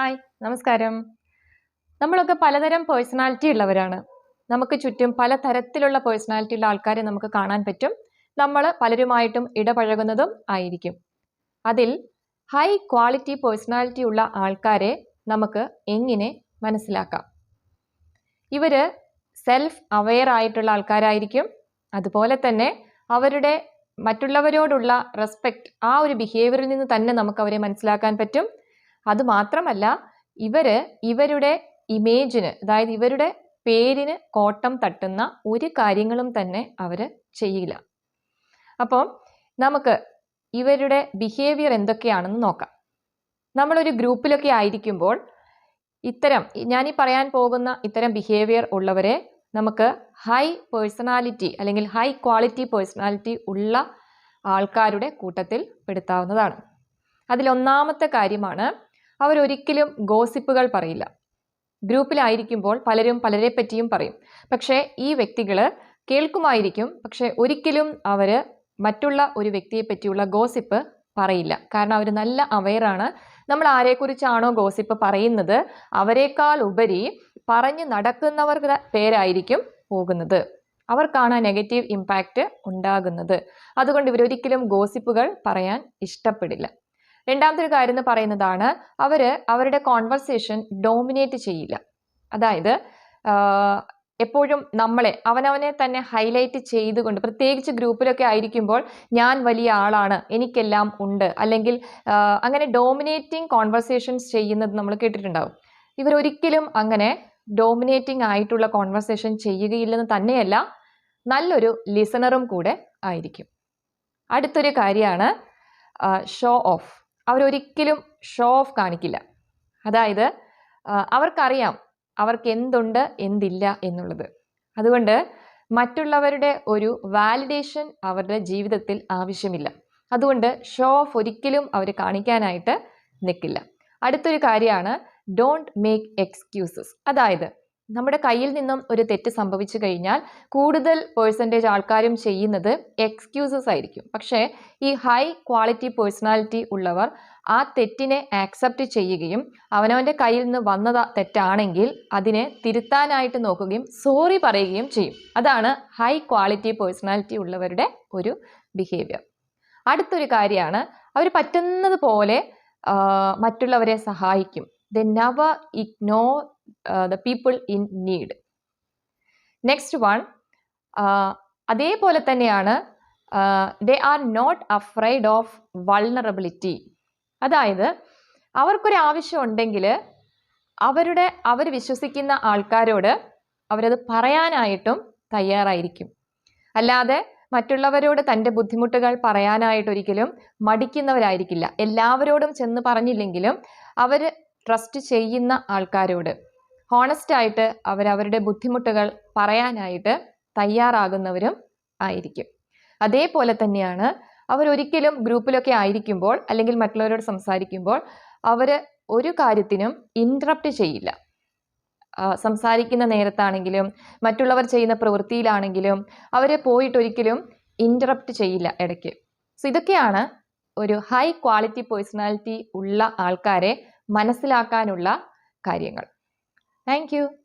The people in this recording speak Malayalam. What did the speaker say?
ഹായ് നമസ്കാരം. നമ്മളൊക്കെ പലതരം പേഴ്സണാലിറ്റി ഉള്ളവരാണ്. നമുക്ക് ചുറ്റും പല തരത്തിലുള്ള പേഴ്സണാലിറ്റി ഉള്ള ആൾക്കാരെ നമുക്ക് കാണാൻ പറ്റും. നമ്മൾ പലരുമായിട്ടും ഇടപഴകുന്നതും ആയിരിക്കും. അതിൽ ഹൈ ക്വാളിറ്റി പേഴ്സണാലിറ്റി ഉള്ള ആൾക്കാരെ നമുക്ക് എങ്ങനെ മനസ്സിലാക്കാം? ഇവർ സെൽഫ് അവെയർ ആയിട്ടുള്ള ആൾക്കാരായിരിക്കും. അതുപോലെ തന്നെ അവരുടെ മറ്റുള്ളവരോടുള്ള റെസ്പെക്റ്റ് ആ ഒരു ബിഹേവിയറിൽ നിന്ന് തന്നെ നമുക്ക് അവരെ മനസ്സിലാക്കാൻ പറ്റും. അത് മാത്രമല്ല ഇവർ ഇവരുടെ ഇമേജിന് അതായത് ഇവരുടെ പേരിന് കോട്ടം തട്ടുന്ന ഒരു കാര്യങ്ങളും തന്നെ അവർ ചെയ്യില്ല. അപ്പം നമുക്ക് ഇവരുടെ ബിഹേവിയർ എന്തൊക്കെയാണെന്ന് നോക്കാം. നമ്മളൊരു ഗ്രൂപ്പിലൊക്കെ ആയിരിക്കുമ്പോൾ ഇത്തരം ഈ പറയാൻ പോകുന്ന ഇത്തരം ബിഹേവിയർ ഉള്ളവരെ നമുക്ക് ഹൈ പേഴ്സണാലിറ്റി അല്ലെങ്കിൽ ഹൈ ക്വാളിറ്റി പേഴ്സണാലിറ്റി ഉള്ള ആൾക്കാരുടെ കൂട്ടത്തിൽ പെടുത്താവുന്നതാണ്. അതിലൊന്നാമത്തെ കാര്യമാണ് അവരൊരിക്കലും ഗോസിപ്പുകൾ പറയില്ല. ഗ്രൂപ്പിലായിരിക്കുമ്പോൾ പലരും പലരെ പറ്റിയും പറയും. പക്ഷേ ഈ വ്യക്തികൾ കേൾക്കുമായിരിക്കും. പക്ഷേ ഒരിക്കലും അവർ മറ്റുള്ള ഒരു വ്യക്തിയെ പറ്റിയുള്ള ഗോസിപ്പ് പറയില്ല. കാരണം അവർ നല്ല അവയറാണ്. നമ്മൾ ആരെക്കുറിച്ചാണോ ഗോസിപ്പ് പറയുന്നത് അവരെക്കാൾ ഉപരി പറഞ്ഞു നടക്കുന്നവരുടെ പേരായിരിക്കും പോകുന്നത്. അവർക്കാണ് നെഗറ്റീവ് ഇമ്പാക്റ്റ് ഉണ്ടാകുന്നത്. അതുകൊണ്ട് ഇവരൊരിക്കലും ഗോസിപ്പുകൾ പറയാൻ ഇഷ്ടപ്പെടില്ല. രണ്ടാമത്തെ ഒരു കാര്യം എന്ന് പറയുന്നതാണ് അവർ അവരുടെ കോൺവെർസേഷൻ ഡോമിനേറ്റ് ചെയ്യില്ല. അതായത് എപ്പോഴും നമ്മളെ അവനവനെ തന്നെ ഹൈലൈറ്റ് ചെയ്തുകൊണ്ട് പ്രത്യേകിച്ച് ഗ്രൂപ്പിലൊക്കെ ആയിരിക്കുമ്പോൾ ഞാൻ വലിയ ആളാണ് എനിക്കെല്ലാം ഉണ്ട് അല്ലെങ്കിൽ അങ്ങനെ ഡോമിനേറ്റിംഗ് കോൺവെർസേഷൻസ് ചെയ്യുന്നത് നമ്മൾ കേട്ടിട്ടുണ്ടാവും. ഇവരൊരിക്കലും അങ്ങനെ ഡോമിനേറ്റിംഗ് ആയിട്ടുള്ള കോൺവെർസേഷൻ ചെയ്യുകയില്ലെന്ന് തന്നെയല്ല നല്ലൊരു ലിസണറും കൂടെ ആയിരിക്കും. അടുത്തൊരു കാര്യമാണ് ഷോ ഓഫ് അവരൊരിക്കലും ഷോ ഓഫ് കാണിക്കില്ല. അതായത് അവർക്കറിയാം അവർക്ക് എന്തുണ്ട് എന്തില്ല എന്നുള്ളത്. അതുകൊണ്ട് മറ്റുള്ളവരുടെ ഒരു വാലിഡേഷൻ അവരുടെ ജീവിതത്തിൽ ആവശ്യമില്ല. അതുകൊണ്ട് ഷോ ഓഫ് ഒരിക്കലും അവർ കാണിക്കാനായിട്ട് നിൽക്കില്ല അടുത്തൊരു കാര്യമാണ് ഡോണ്ട് മേക്ക് എക്സ്ക്യൂസസ് അതായത് നമ്മുടെ കയ്യിൽ നിന്നും ഒരു തെറ്റ് സംഭവിച്ചു കഴിഞ്ഞാൽ കൂടുതൽ പേഴ്സന്റേജ് ആൾക്കാരും ചെയ്യുന്നത് എക്സ്ക്യൂസസ് ആയിരിക്കും. പക്ഷേ ഈ ഹൈ ക്വാളിറ്റി പേഴ്സണാലിറ്റി ഉള്ളവർ ആ തെറ്റിനെ ആക്സെപ്റ്റ് ചെയ്യുകയും അവനവന്റെ കയ്യിൽ നിന്ന് വന്നത് തെറ്റാണെങ്കിൽ അതിനെ തിരുത്താനായിട്ട് നോക്കുകയും സോറി പറയുകയും ചെയ്യും. അതാണ് ഹൈ ക്വാളിറ്റി പേഴ്സണാലിറ്റി ഉള്ളവരുടെ ഒരു ബിഹേവിയർ അടുത്തൊരു കാര്യമാണ് അവർ പറ്റുന്നത് പോലെ മറ്റുള്ളവരെ സഹായിക്കും. The never ignore the people in need next one അതേപോലെ തന്നെയാണ് they are not afraid of vulnerability അതായത് അവർക്കൊരു ആവശ്യം ഉണ്ടെങ്കിൽ അവരുടെ അവർ വിശ്വസിക്കുന്ന ആൾക്കാരോട് അവരത് പറയാനായിട്ടും തയ്യാറായിരിക്കും. അല്ലാതെ മറ്റുള്ളവരോട് തന്റെ ബുദ്ധിമുട്ടുകൾ പറയാനായിട്ടൊരിക്കലും മടിക്കുന്നവരായിരിക്കില്ല. എല്ലാവരോടും ചെന്ന് പറഞ്ഞില്ലെങ്കിലും അവർ ട്രസ്റ്റ് ചെയ്യുന്ന ആൾക്കാരോട്. ഹോണസ്റ്റ് ആയിട്ട് അവരവരുടെ ബുദ്ധിമുട്ടുകൾ പറയാനായിട്ട് തയ്യാറാകുന്നവരും ആയിരിക്കും. അതേപോലെ തന്നെയാണ് അവരൊരിക്കലും ഗ്രൂപ്പിലൊക്കെ ആയിരിക്കുമ്പോൾ അല്ലെങ്കിൽ മറ്റുള്ളവരോട് സംസാരിക്കുമ്പോൾ അവർ ഒരു കാര്യത്തിനും ഇൻട്രപ്റ്റ് ചെയ്യില്ല. സംസാരിക്കുന്ന നേരത്താണെങ്കിലും മറ്റുള്ളവർ ചെയ്യുന്ന പ്രവൃത്തിയിലാണെങ്കിലും അവർ പോയിട്ടൊരിക്കലും ഇന്ററപ്റ്റ് ചെയ്യില്ല ഇടയ്ക്ക്. സോ ഇതൊക്കെയാണ് ഒരു ഹൈ ക്വാളിറ്റി പേഴ്സണാലിറ്റി ഉള്ള ആൾക്കാരെ മനസ്സിലാക്കാനുള്ള കാര്യങ്ങൾ. Thank you.